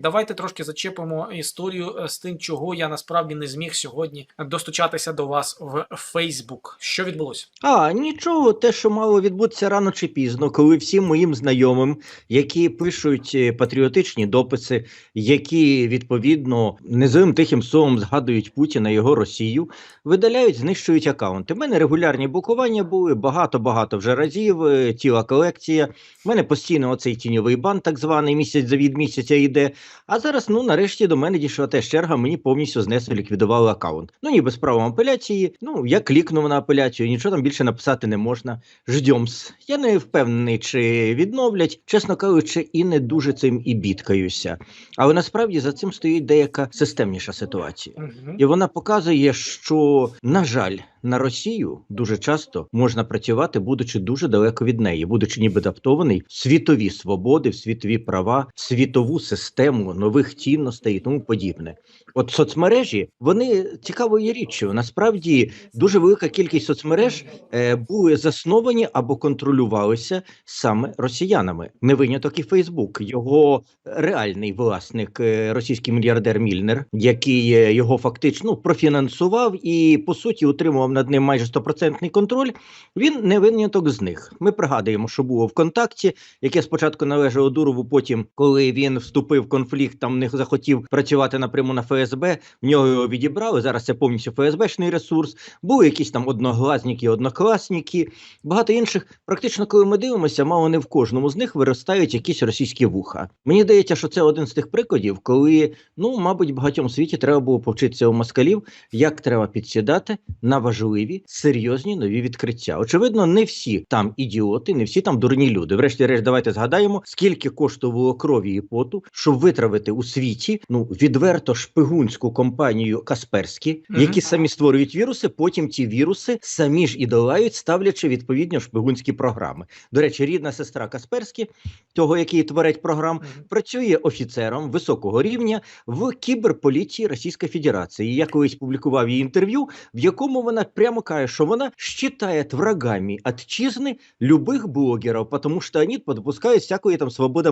Давайте трошки зачепимо історію е, з тим, чого я насправді не зміг сьогодні достучатися до вас в Фейсбук. Що відбулося? А, нічого, те, що мало відбутися рано чи пізно, коли всім моїм знайомим, які пишуть е, патріотичні дописи, які відповідно низовим тихим словом згадують Путіна, його Росію, видаляють, знищують акаунти. У мене регулярні блокування були багато-багато вже разів. е, Ціла колекція. У мене постійно оцей тіньовий бан, так званий місяць за від місяця йде. А зараз, ну нарешті до мене дійшла теж черга, мені повністю знесли, ліквідували акаунт. Ну ніби з правом апеляції. Ну я клікнув на апеляцію, нічого там більше написати не можна. Ждьомс. Я не впевнений, чи відновлять, чесно кажучи, і не дуже цим і бідкаюся. Але насправді за цим стоїть деяка системніша ситуація. І вона показує, що, на жаль, на Росію дуже часто можна працювати, будучи дуже далеко від неї, будучи ніби адаптований в світові свободи, в світові права, в світову систему нових цінностей і тому подібне. От соцмережі вони цікавою річчю. Насправді дуже велика кількість соцмереж е, були засновані або контролювалися саме росіянами. Не виняток і Фейсбук. Його реальний власник, е, російський мільярдер Мільнер, який е, його фактично профінансував і по суті утримував над ним майже стопроцентний контроль. Він не виняток з них. Ми пригадуємо, що було ВКонтакті, яке спочатку належало Дурову, потім, коли він вступив в конфлікт, там не захотів працювати напряму на ФСБ. В нього його відібрали. Зараз це повністю ФСБшний ресурс. Були якісь там одногласники, однокласники, багато інших. Практично, коли ми дивимося, мало не в кожному з них виростають якісь російські вуха. Мені здається, що це один з тих прикладів, коли ну, мабуть, в багатьом світі треба було повчитися у москалів, як треба підсідати на важливі серйозні нові відкриття. Очевидно, не всі там ідіоти, не всі там дурні люди. Врешті-решт, давайте згадаємо, скільки коштувало крові і поту, щоб витравити у світі ну відверто шпигунську компанію Касперські, які самі створюють віруси. Потім ці віруси самі ж і долають, ставлячи відповідно шпигунські програми. До речі, рідна сестра Касперські, того, який творить програм, працює офіцером високого рівня в кіберполіції Російської Федерації. Я колись публікував її інтерв'ю, в якому вона прямо каже, що вона считає врагами отчизни любих блогерів, тому що вони підпускають всякої там свобода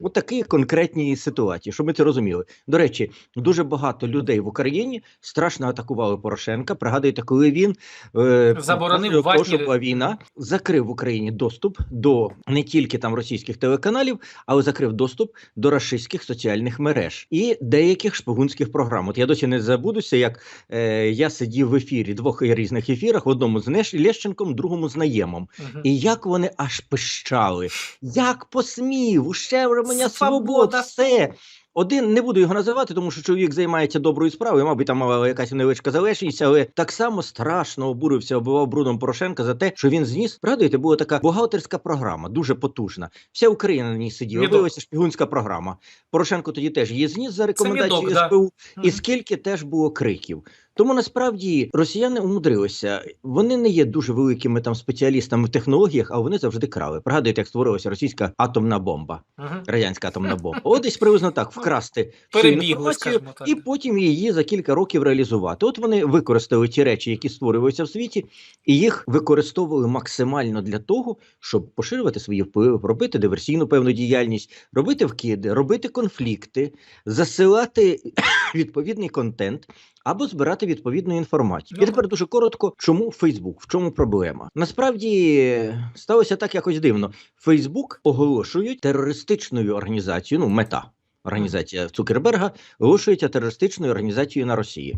мислі. От такі конкретні ситуації, щоб ми це розуміли. До речі, дуже багато людей в Україні страшно атакували Порошенка. Пригадуєте, коли він е, Заборонив того, що була війна, закрив в Україні доступ до не тільки там російських телеканалів, але закрив доступ до рашистських соціальних мереж і деяких шпигунських програм. От я досі не забудуся, як е, я сидів в ефірі двох різних ефірах: в одному з Неш- Лещенком, другому з Наємом. Мгм. І як вони аж пищали, як посмів, уще Свобода. свобода, все. Один не буду його називати, тому що чоловік займається доброю справою. Мабуть, там мала якась невеличка залежність, але так само страшно обурився, оббивав брудом Порошенка за те, що він зніс. Пригадуєте, була така бухгалтерська програма, дуже потужна. Вся Україна на ній сиділа. Виявилася шпигунська програма. Порошенко тоді теж її зніс за рекомендацією медок, да. І скільки теж було криків. Тому насправді росіяни умудрилися. Вони не є дуже великими там спеціалістами в технологіях, а вони завжди крали. Пригадуєте, як створилася російська атомна бомба, Мгм. радянська атомна бомба. От десь приблизно так вкрасти Перебігли, скажімо так. і потім її за кілька років реалізувати. От вони використали ті речі, які створюються в світі, і їх використовували максимально для того, щоб поширювати свої впливи, робити диверсійну певну діяльність, робити вкиди, робити конфлікти, засилати відповідний контент. Або збирати відповідну інформацію. І тепер дуже коротко, чому Фейсбук? В чому проблема? Насправді е, сталося так якось дивно. Фейсбук оголошують терористичною організацією, ну мета організація Цукерберга, оголошується терористичною організацією на Росії.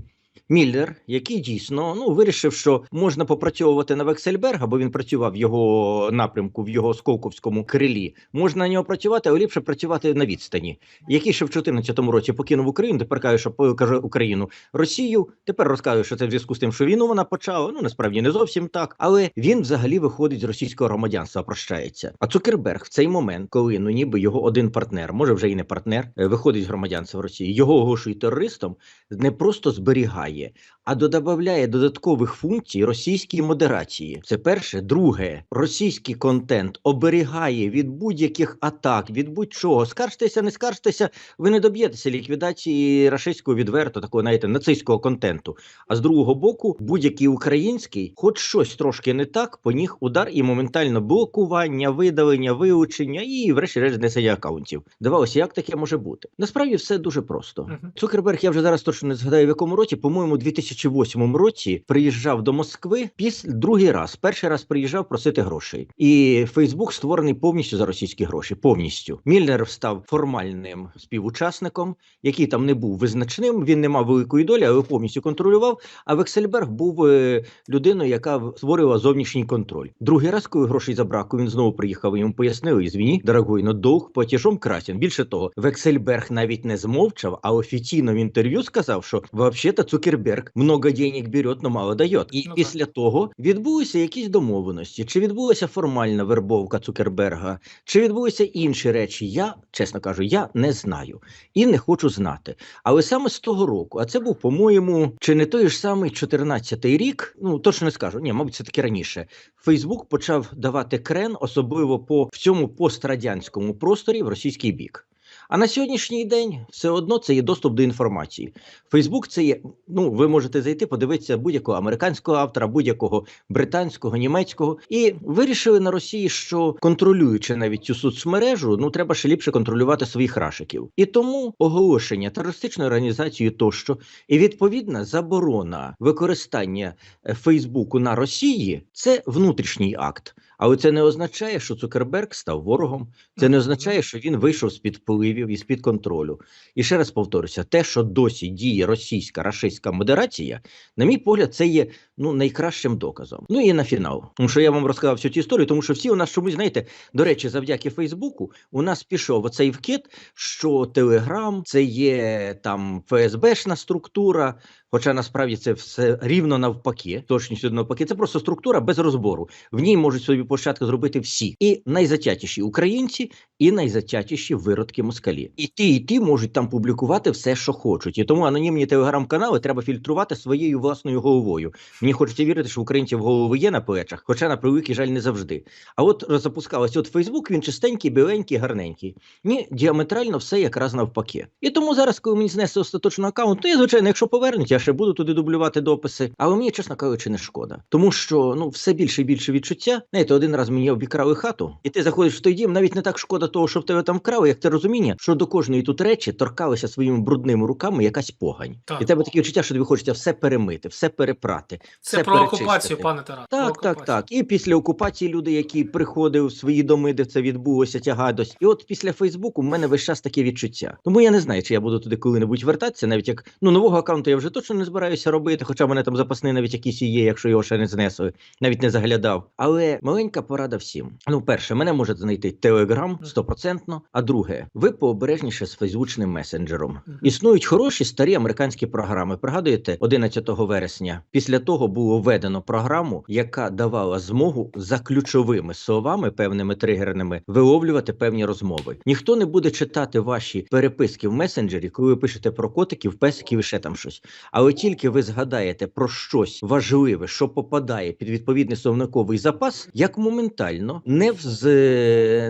Міллер, який дійсно ну вирішив, що можна попрацьовувати на Вексельберга, бо він працював в його напрямку, в його сколковському крилі. Можна на нього працювати, але ліпше працювати на відстані. Який ще в 2014 році покинув Україну, тепер каже, що каже Україну Росію. Тепер розказує, що це в зв'язку з тим, що війну вона почала. Ну насправді не зовсім так, але він взагалі виходить з російського громадянства, прощається. А Цукерберг в цей момент, коли ну ніби його один партнер, може вже і не партнер, е, виходить з громадянства Росії, його оголошують терористом, не просто зберігає. Знімає, а додає додаткових функцій російській модерації. Це перше. Друге, російський контент оберігає від будь-яких атак, від будь-чого. Скаржтеся, не скаржтеся, ви не доб'єтеся ліквідації рашистського відверто, такого знаєте, нацистського контенту. А з другого боку, будь-який український, хоч щось трошки не так, по них удар і моментально блокування, видалення, вилучення і, врешті-решт, знесення акаунтів. Давалося, як таке може бути? Насправді все дуже просто. Цукерберг, я вже зараз точно не згадаю, в якому році, по-моєму, у 2008 році приїжджав до Москви після другий раз. Перший раз приїжджав просити грошей. І Фейсбук створений повністю за російські гроші. Повністю Мільнер став формальним співучасником, який там не був визначним. Він не мав великої долі, але повністю контролював. А Вексельберг був е, людиною, яка створювала зовнішній контроль. Другий раз, коли грошей забраку, він знову приїхав. Йому пояснили, ізвіні, дорогой, но долг платежом красен. Більше того, Вексельберг навіть не змовчав, а офіційно в інтерв'ю сказав, що взагалі-то Цукерберг много денег бере, но мало дає. І Ну так. після того відбулися якісь домовленості. Чи відбулася формальна вербовка Цукерберга, чи відбулися інші речі? Я чесно кажу, я не знаю і не хочу знати. Але саме з того року, а це був, по-моєму, чи не той ж самий 14-й рік, ну точно не скажу. Ні, мабуть, це таки раніше. Фейсбук почав давати крен, особливо по в цьому пострадянському просторі в російський бік. А на сьогоднішній день все одно це є доступ до інформації. Фейсбук це є. Ну, ви можете зайти, подивитися будь-якого американського автора, будь-якого британського, німецького, і вирішили на Росії, що контролюючи навіть цю соцмережу, ну треба ще ліпше контролювати своїх рашиків. І тому оголошення терористичної організації тощо і відповідна заборона використання е, Фейсбуку на Росії це внутрішній акт. Але це не означає, що Цукерберг став ворогом. Це не означає, що він вийшов з під впливів і із під контролю. І ще раз повторюся: те, що досі діє російська рашистська модерація, на мій погляд, це є ну найкращим доказом. Ну і на фінал. Тому що я вам розказав всю цю історію, тому що всі у нас чомусь знаєте, до речі, завдяки Фейсбуку, у нас пішов оцей вкид, що Телеграм це є там ФСБшна структура. Хоча насправді це все рівно навпаки, точністю навпаки, це просто структура без розбору. В ній можуть собі початку зробити всі, і найзатятіші українці, і найзатятіші виродки москалі. І ті, і ті можуть там публікувати все, що хочуть. І тому анонімні телеграм-канали треба фільтрувати своєю власною головою. Мені хочеться вірити, що українців голови є на плечах, хоча на превеликий жаль не завжди. А от запускалось от Фейсбук, він чистенький, біленький, гарненький. Ні, діаметрально все якраз навпаки. І тому зараз, коли мені знесли остаточно аккаунт, то я, звичайно, якщо повернуть, я ще буду туди дублювати дописи. Але мені, чесно кажучи, не шкода. Тому що ну все більше і більше відчуття. Знаєте, один раз мені обікрали хату, і ти заходиш в той дім, навіть не так шкода того, що в тебе там вкрали, як те розуміння, що до кожної тут речі торкалися своїми брудними руками якась погань. Так. І тебе таке відчуття, що тобі хочеться все перемити, все перепрати. Це все про перечистити. окупацію, пане Тарас. про Так, так, окупацію. так. І після окупації люди, які приходили в свої доми, де це відбулося, ця гадость. І от після Фейсбуку в мене весь час таке відчуття. Тому я не знаю, чи я буду туди коли-небудь вертатися, навіть як ну нового аккаунту я вже точно не збираюся робити, хоча в мене там запасний навіть якийсь і є, якщо його ще не знесли, навіть не заглядав. Але маленька порада всім. Ну, перше, мене може знайти Телеграм стопроцентно. А друге, ви пообережніше з фейсбучним месенджером. Існують хороші старі американські програми. Пригадуєте, 11 вересня після того було введено програму, яка давала змогу за ключовими словами, певними тригерними, виловлювати певні розмови. Ніхто не буде читати ваші переписки в месенджері, коли ви пишете про котиків, песиків і ще там щось. Але тільки ви згадаєте про щось важливе, що попадає під відповідний словниковий запас, як моментально не в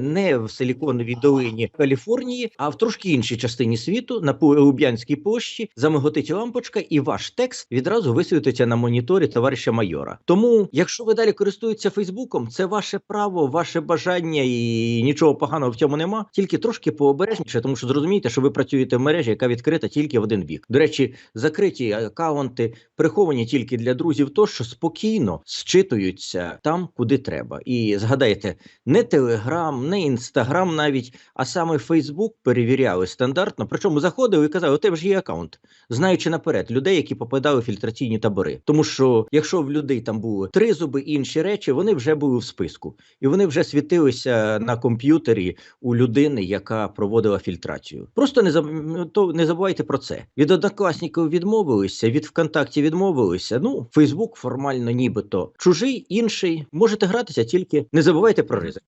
не в Силіконовій долині Каліфорнії, а в трошки іншій частині світу на Луб'янській площі замиготить лампочка, і ваш текст відразу висвітиться на моніторі товариша майора. Тому, якщо ви далі користуєтеся Фейсбуком, це ваше право, ваше бажання, і нічого поганого в цьому нема. Тільки трошки пообережніше, тому що зрозумієте, що ви працюєте в мережі, яка відкрита тільки в один бік. До речі, закриті акаунти приховані тільки для друзів, то що спокійно зчитуються там, куди треба. І згадайте, не Телеграм, не Інстаграм навіть, а саме Фейсбук перевіряли стандартно. Причому заходили і казали, у тебе ж є акаунт, знаючи наперед людей, які попадали в фільтраційні табори. Тому що якщо в людей там було три зуби, інші речі, вони вже були в списку, і вони вже світилися на комп'ютері у людини, яка проводила фільтрацію. Просто не заб... то не забувайте про це. Від однокласників відмовилися, від ВКонтакті відмовилися. Ну, Фейсбук формально нібито чужий, інший. Можете гратися, тільки не забувайте про ризик.